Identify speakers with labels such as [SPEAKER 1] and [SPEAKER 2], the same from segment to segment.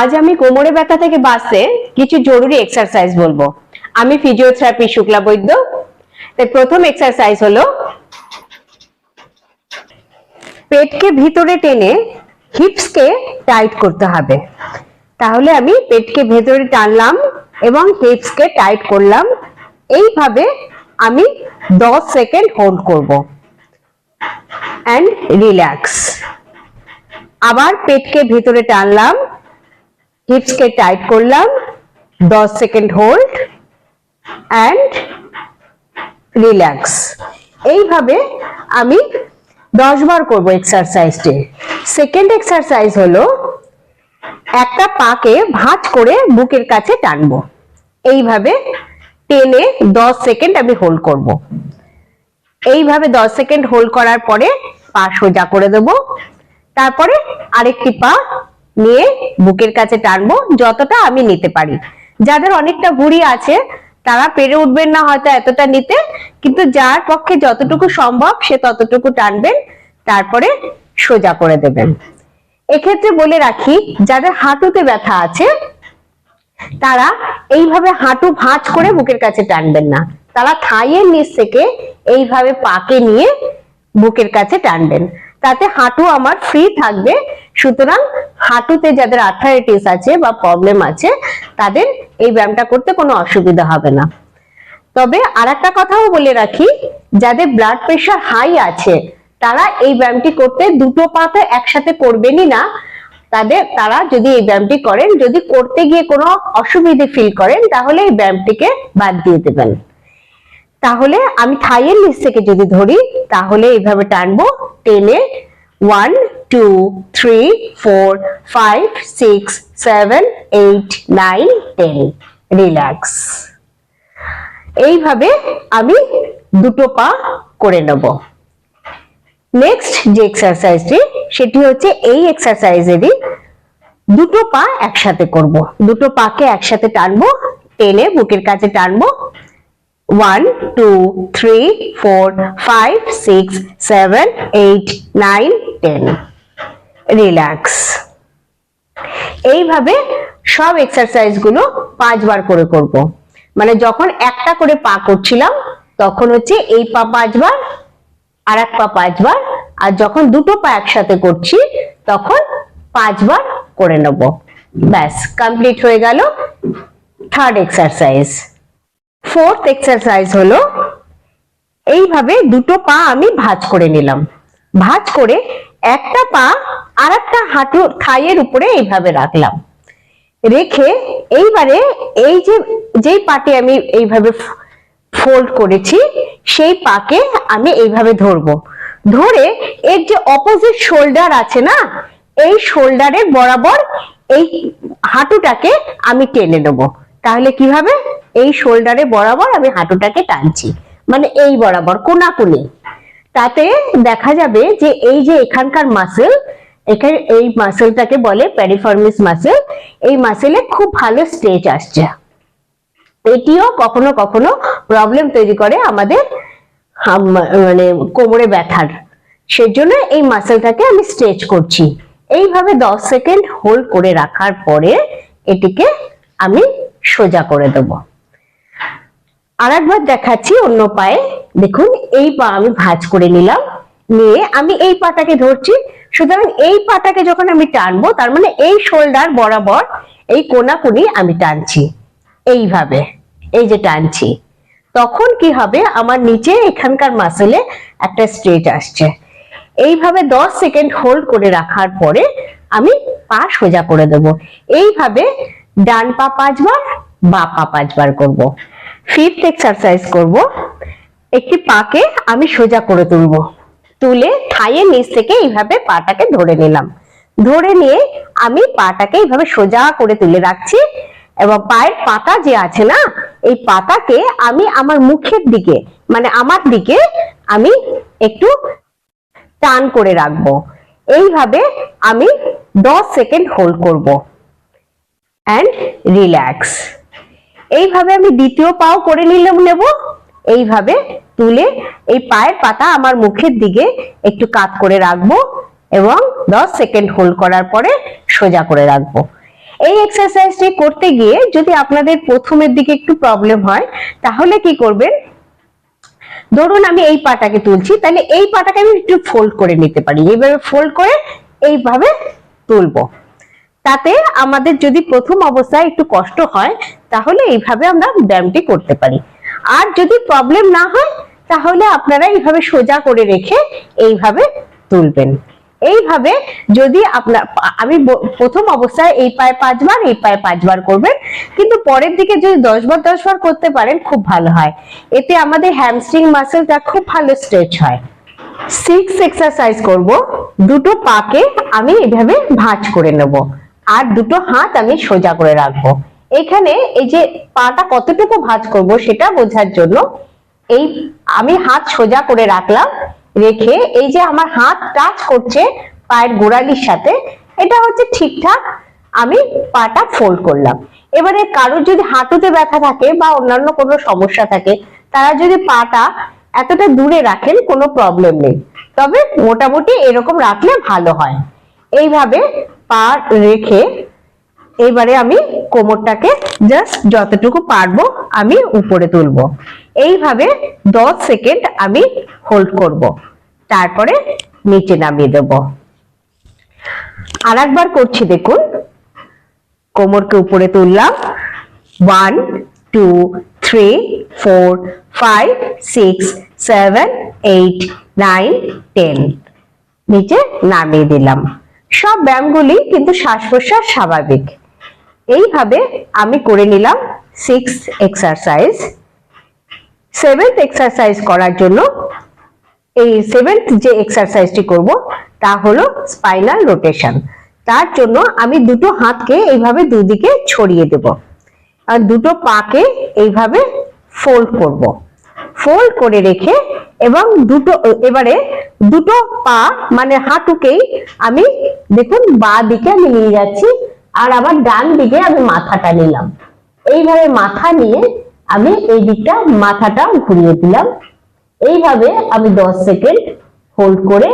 [SPEAKER 1] আজ আমি কোমরে ব্যথা থেকে বাঁচতে কিছু জরুরি এক্সারসাইজ বলব। আমি ফিজিওথেরাপি শুক্লা বৈদ্য। তাই প্রথম এক্সারসাইজ হলো, পেটকে ভিতরে টেনে হিপসকে টাইট করতে হবে। তাহলে আমি পেটকে ভেতরে টানলাম এবং হিপসকে টাইট করলাম। এইভাবে আমি 10 সেকেন্ড হোল্ড করব। অ্যান্ড রিল্যাক্স আবার পেটকে ভেতরে টানলাম। হিপসকে টাইট করলাম 10 সেকেন্ড হোল্ড অ্যান্ড রিল্যাক্স এইভাবে আমি 10 বার করব এক্সারসাইজটি সেকেন্ড এক্সারসাইজ হলো একটা পাকে ভাঁজ করে বুকের কাছে টানবো। এইভাবে টেনে 10 সেকেন্ড আমি হোল্ড করব। এইভাবে 10 সেকেন্ড হোল্ড করার পরে পা সোজা করে দেব। তারপরে আরেকটি পা নিয়ে বুকের কাছে টানবো, যতটা আমি নিতে পারি। যাদের অনেকটা ভুঁড়ি আছে, তারা পেরে উঠবেন না হয়তো এতটা নিতে, কিন্তু যার পক্ষে যতটুকু সম্ভব, সে ততটুকু টানবেন, তারপরে সোজা করে দেবেন। এক্ষেত্রে বলে রাখি, যাদের হাঁটুতে ব্যথা আছে, তারা এইভাবে হাঁটু ভাঁজ করে বুকের কাছে টানবেন না। তারা থাইয়ের নিচ থেকে এইভাবে পাকে নিয়ে বুকের কাছে টানবেন। তাতে হাঁটু আমার ফ্রি থাকবে সুতরাং হাঁটুতে যাদের আর্থারাইটিস আছে বা প্রবলেম আছে, তাদের এই ব্যায়ামটা করতে কোনো অসুবিধা হবে না। তবে আর একটা কথাও বলে রাখি, যাদের ব্লাড প্রেশার হাই আছে, তারা এই ব্যায়ামটি করতে দুটো পাতে একসাথে করবেনই না। তাদের, তারা যদি এই ব্যায়ামটি করেন, যদি করতে গিয়ে কোনো অসুবিধে ফিল করেন, তাহলে এই ব্যায়ামটিকে বাদ দিয়ে দেবেন। তাহলে আমি থাইয়ের নিচ থেকে যদি ধরি, তাহলে এইভাবে টানবো টেনে one two three four five six seven eight nine ten relax এইভাবে আমি দুটো পা করে নেব। নেক্সট যে এক্সারসাইজটি সেটি হচ্ছে এই এক্সারসাইজেরই দুটো পা একসাথে করব। দুটো পাকে একসাথে টানবো, টেনে বুকের কাছে টানবো। One two three four five six seven eight nine ten relax এইভাবে সব এক্সারসাইজগুলো পাঁচবার করে করব। মানে যখন একটা করে পা করছিলাম, তখন হচ্ছে এই পা পাঁচবার আর এক পা পাঁচবার, আর যখন দুটো পা একসাথে করছি, তখন পাঁচবার করে নেব। ব্যাস কমপ্লিট হয়ে গেল থার্ড এক্সারসাইজ ফোর্থ এক্সারসাইজ হলো, এইভাবে দুটো পা আমি ভাঁজ করে নিলাম। ভাঁজ করে একটা পা আর একটা হাঁটু থাইয়ের উপরে এইভাবে রাখলাম। রেখে এইবারে এই যে, যেই পাটি আমি এইভাবে ফোল্ড করেছি, সেই পাকে আমি এইভাবে ধরবো। ধরে এর যে অপোজিট শোল্ডার আছে না, এই শোল্ডারের বরাবর এই হাঁটুটাকে আমি টেনে নেব। তাহলে কীভাবে এই শোল্ডারে বরাবর আমি হাঁটুটাকে টানছি। মানে এই বরাবর, কোনাকুনি। তাতে দেখা যাবে যে এই যে এখানকার মাসেল এখানে এই মাসেলটাকে বলে প্যারিফর্মিস মাসেল এই মাসেলে খুব ভালো স্ট্রেচ আসছে। এটিও কখনো কখনো প্রবলেম তৈরি করে আমাদের মানে কোমরে ব্যথার। সেজন্য এই মাসেলটাকে আমি স্ট্রেচ করছি। এইভাবে 10 সেকেন্ড হোল্ড করে রাখার পরে এটিকে আমি সোজা করে দেব। আর একবার দেখাচ্ছি অন্য পায়ে। দেখুন, এই পা আমি ভাঁজ করে নিলাম। নিয়ে আমি এই পাটাকে ধরছি। সুতরাং এই পাটাকে যখন আমি টানবো, তার মানে এই শোল্ডার বরাবর এই কোনাকুনি আমি টানছি। এইভাবে, এই যে টানছি। তখন কি হবে? আমার নিচে এখানকার মাসেলে একটা স্ট্রেচ আসছে। এইভাবে 10 সেকেন্ড হোল্ড করে রাখার পরে আমি পা সোজা করে দেব। এইভাবে ডান পা পাঁচবার, বা পা পাঁচবার করব। ফিফথ এক্সারসাইজ করব। একটি পাকে আমি সোজা করে তুলব। তুলে থাইয়ের নিচ থেকে এইভাবে পাটাকে ধরে নিলাম। ধরে নিয়ে আমি পাটাকে এইভাবে সোজা করে তুলে রাখছি এবং পায়ের পাতা যে আছে না, এই পাতাকে আমি আমার মুখের দিকে মানে আমার দিকে আমি একটু টান করে রাখব। এইভাবে আমি 10 সেকেন্ড হোল্ড করব। And relax. এইভাবে আমি দ্বিতীয় পাও করে নিলাম, নেব। এইভাবে তুলে এই পায়ের পাতা আমার মুখের দিকে একটু কাত করে রাখব এবং 10 সেকেন্ড হোল্ড করার পরে সোজা করে রাখব। এই এক্সারসাইজটি করতে গিয়ে যদি আপনাদের প্রথমের দিকে একটু প্রবলেম হয়, তাহলে কি করবেন? ধরুন আমি এই পাটাকে তুলছি, তাহলে এই পাটাকে আমি একটু ফোল্ড করে নিতে পারি। এইভাবে ফোল্ড করে এইভাবে তুলবো। তাতে আমাদের যদি প্রথম অবস্থায় একটু কষ্ট হয়, তাহলে এইভাবে আমরা ব্যায়ামটি করতে পারি। আর যদি প্রবলেম না হয়, তাহলে আপনারা এইভাবে সোজা করে রেখে এইভাবে তুলবেন। এইভাবে যদি আপনার, আমি প্রথম অবস্থায় এই পায়ে পাঁচবার, এই পায়ে পাঁচবার করবেন। কিন্তু পরের দিকে যদি দশ বার দশ বার করতে পারেন, খুব ভালো হয়। এতে আমাদের হ্যামস্ট্রিং মাসেলটা খুব ভালো স্ট্রেচ হয়। সিক্স এক্সারসাইজ করব। দুটো পাকে আমি এভাবে ভাঁজ করে নেব। আর দুটো হাত আমি সোজা করে রাখব। এখানে এই যে পাটা কতটুকু ভাঁজ করব সেটা বোঝার জন্য এই আমি হাত সোজা করে রাখলাম, রেখে এই যে আমার হাত টাচ করছে পায়ের গোড়ালির সাথে, এটা হচ্ছে ঠিকঠাক আমি পাটা ফোল্ড করলাম। এবারে কারোর যদি হাঁটুতে ব্যথা থাকে বা অন্যান্য কোনো সমস্যা থাকে, তারা যদি পাটা এতটা দূরে রাখেন কোনো প্রবলেম নেই। তবে মোটামুটি এরকম রাখলে ভালো হয়। এইভাবে পা রেখে এবারে আমি কোমরটাকে জাস্ট যতটুকু পারব আমি উপরে তুলবো। এইভাবে দশ সেকেন্ড আমি হোল্ড করব। তারপরে নিচে নামিয়ে দেব। আর একবার করছি দেখুন। কোমরকে উপরে তুললাম। One two three four five six seven eight nine ten নিচে নামিয়ে দিলাম। সব ব্যায়ামগুলি কিন্তু শ্বাস প্রশ্বাস স্বাভাবিক। এইভাবে আমি করে নিলাম সিক্স এক্সারসাইজ সেভেন্থ এক্সারসাইজ করার জন্য এই সেভেন্থ যে এক্সারসাইজটি করব, তা হলো স্পাইনাল রোটেশন তার জন্য আমি দুটো হাতকে এইভাবে দুদিকে ছড়িয়ে দেব আর দুটো পাকে এইভাবে ফোল্ড করব। ফোল্ড করে রেখে এবং দুটো, এবারে দুটো পা মানে হাঁটুকেই আমি দেখুন বা দিকে আমি নিয়ে যাচ্ছি আর আবার ডান দিকে আমি মাথাটা নিলাম। এইভাবে মাথা নিয়ে আমি এই দিকটা মাথাটা ঘুরিয়ে দিলাম। এইভাবে আমি দশ সেকেন্ড হোল্ড করে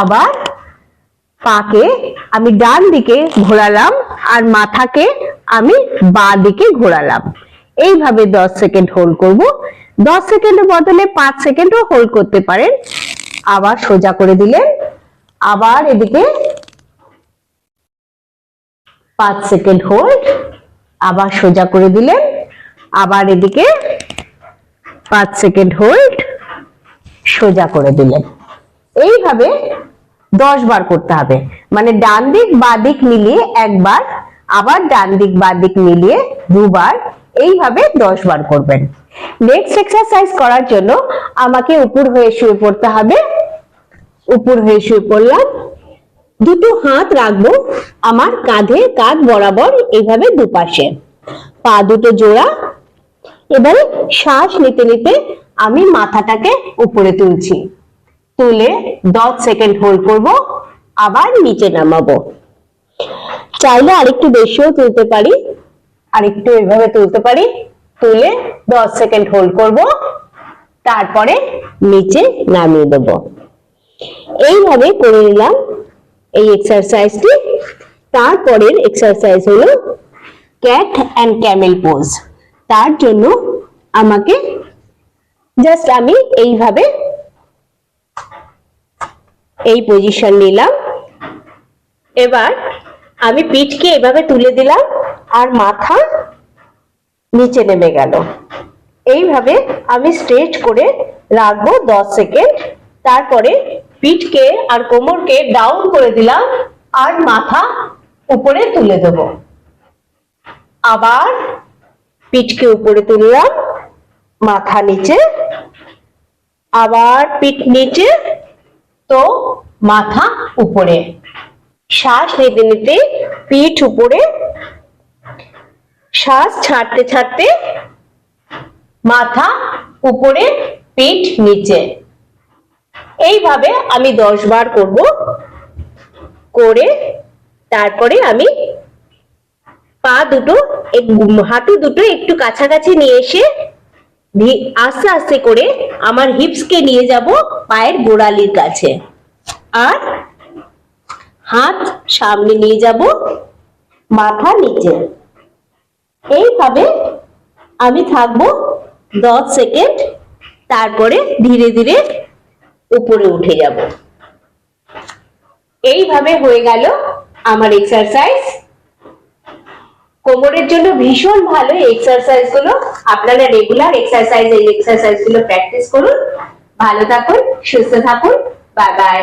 [SPEAKER 1] আবার পাকে আমি ডান দিকে ঘোরালাম আর মাথাকে আমি বা দিকে ঘোরালাম। এইভাবে দশ সেকেন্ড হোল্ড করব। দশ সেকেন্ডের বদলে পাঁচ সেকেন্ডও হোল্ড করতে পারেন। আবার সোজা করে দিলেন। আবার এদিকে পাঁচ সেকেন্ড হোল্ড আবার সোজা করে দিলেন, আবার এদিকে পাঁচ সেকেন্ড হোল্ড সোজা করে দিলেন। এইভাবে দশ বার করতে হবে। মানে ডান দিক, বা দিক মিলিয়ে একবার, আবার ডান দিক, বা দিক মিলিয়ে দুবার, এইভাবে দশ বার করবেন। নেক্সট এক্সারসাইজ করার জন্য আমাকে উপর হয়ে শুয়ে পড়তে হবে। উপর হয়ে শুয়ে পড়লাম। দুটো হাত রাখব আমার কাঁধে কাঁধ বরাবর, এইভাবে দুপাশে। পা দুটো জোড়া। এবারে শ্বাস নিতে নিতে আমি মাথাটাকে উপরে তুলছি। তুলে দশ সেকেন্ড হোল্ড করব, আবার নিচে নামাবো। চাইলে আরেকটু বেশিও তুলতে পারি, আরেকটু এভাবে তুলতে পারি। তুলে দশ সেকেন্ড হোল্ড করব, তারপরে নিচে নামিয়ে দেব। এইভাবে করে নিলাম। এই এক্সারসাইজটি তারপরের এক্সারসাইজ হলো ক্যাট অ্যান্ড ক্যামেল পোজ তার জন্য আমাকে জাস্ট আমি এইভাবে এই পজিশন নিলাম। এবার আমি পিঠকে এভাবে তুলে দিলাম আর মাথা নিচে নেমে গেল। এইভাবে আমি স্ট্রেচ করে রাখব দশ সেকেন্ড তারপরে পিঠকে আর কোমরকে ডাউন করে দিলাম আর মাথা উপরে তুলে দেব। আবার পিঠকে উপরে তুললাম, মাথা নিচে। আবার পিঠ নিচে, তো মাথা উপরে। শ্বাস নিতে নিতে পিঠ উপরে। শ্বাস ছাড়তে ছাড়তে মাথা উপরে, পিঠ নিচে। এইভাবে আমি দশ বার করব। করে তারপরে আমি পা দুটো হাঁটু দুটো একটু কাছাকাছি নিয়ে এসে আস্তে আস্তে করে আমার হিপসকে নিয়ে যাব পায়ের গোড়ালির কাছে। আর হাত সামনে নিয়ে যাব
[SPEAKER 2] মাথা নিচে। এইভাবে আমি থাকব দশ সেকেন্ড। তারপরে ধীরে ধীরে উপরে উঠে যাব।
[SPEAKER 1] এইভাবে হয়ে গেল আমার এক্সারসাইজ কোমরের জন্য ভীষণ ভালো এই এক্সারসাইজগুলো। আপনারা রেগুলার এক্সারসাইজ এই এক্সারসাইজগুলো প্র্যাকটিস করুন। ভালো থাকুন, সুস্থ থাকুন। Bye bye